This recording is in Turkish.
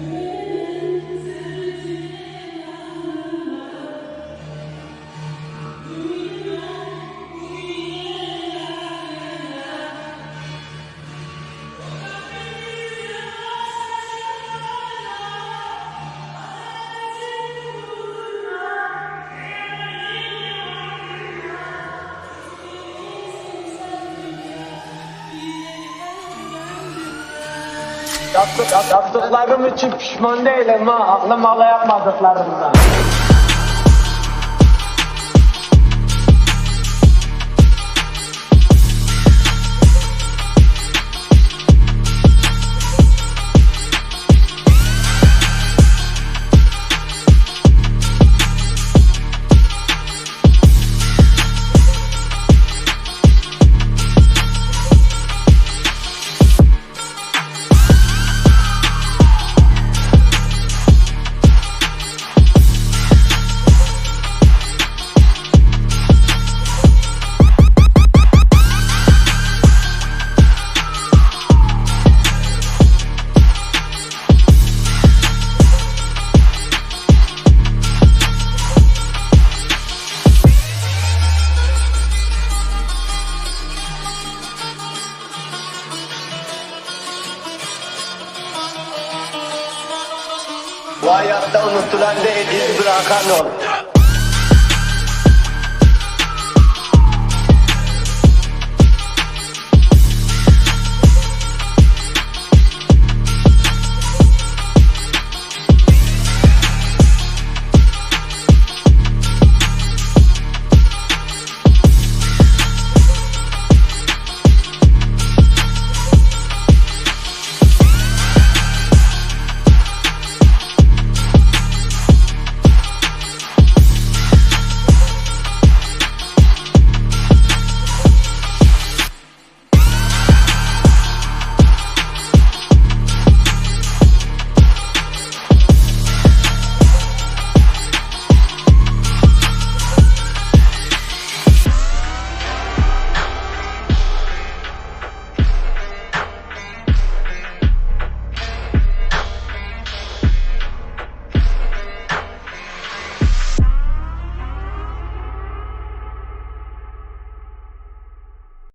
Yeah. Yaptıklarım için pişman değilim ha. Aklım ala yapmadıklarımdan. Bu hayatta unutulan değil, iz bırakan ol.